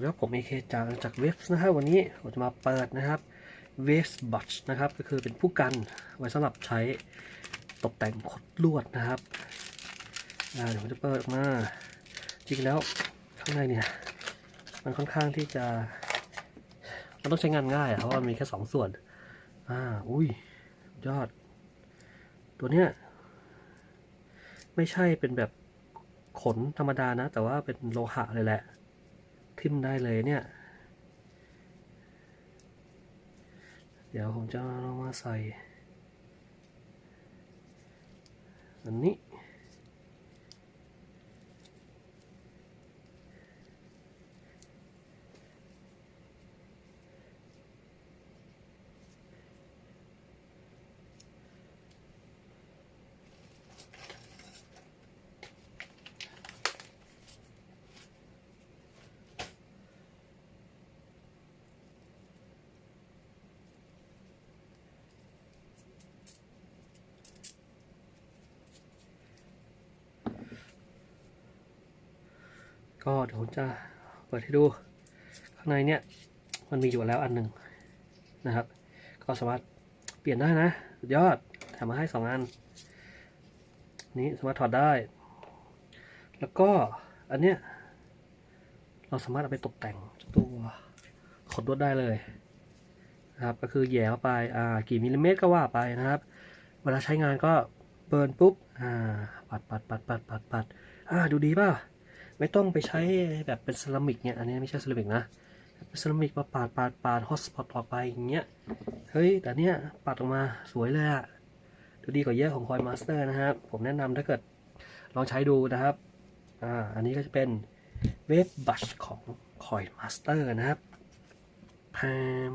แล้วผมเอเคจากจากเว็บนะครับวันนี้ผมจะมาเปิดนะครับเวฟบัชนะครับ ก็คือเป็นผู้กันไว้สำหรับใช้ตกแต่งขดลวดนะครับเดี๋ยวผมจะเปิดออกมาจริงแล้วข้างในเนี่ย มันค่อนข้างที่จะ มันต้องใช้งานง่ายเพราะว่ามีแค่สองส่วน อ่าอุ้ยยอด ตัวเนี้ยไม่ใช่เป็นแบบขนธรรมดานะ แต่ว่าเป็นโลหะเลยแหละ ขึ้นได้เลยเนี่ย เดี๋ยวผมจะเอามาใส่อันนี้ ก็เดี๋ยวผมจะเปิดให้ดู ข้างในเนี่ยมันมีอยู่แล้วอันหนึ่งนะครับ ก็สามารถเปลี่ยนได้นะสุดยอดแถมมาให้สองอัน นี้สามารถถอดได้ แล้วก็อันเนี้ยเราสามารถเอาไปตกแต่งตัวขดลวดได้เลยนะครับ ก็คือแย่เข้าไปอ่ากี่มิลลิเมตรก็ว่าไปนะครับ เวลาใช้งานก็เบิร์นปุ๊บอ่าปัดปัดปัดปัดปัดปัดอ่าดูดีป่ะ ไม่ต้องไปใช้แบบเป็นเซรามิกเนี่ย อันนี้ไม่ใช่เซรามิกนะ เป็นเซรามิกมาปาดปาดปาดฮอสปอตออกไปอย่างเงี้ย เฮ้ย แต่เนี้ยปัดออกมาสวยเลยอะดูดีกว่าเยอะของคอยมาสเตอร์นะครับ ผมแนะนำถ้าเกิดลองใช้ดูนะครับ อ่า อันนี้ก็จะเป็นเวฟบัชของคอยมาสเตอร์นะครับแพม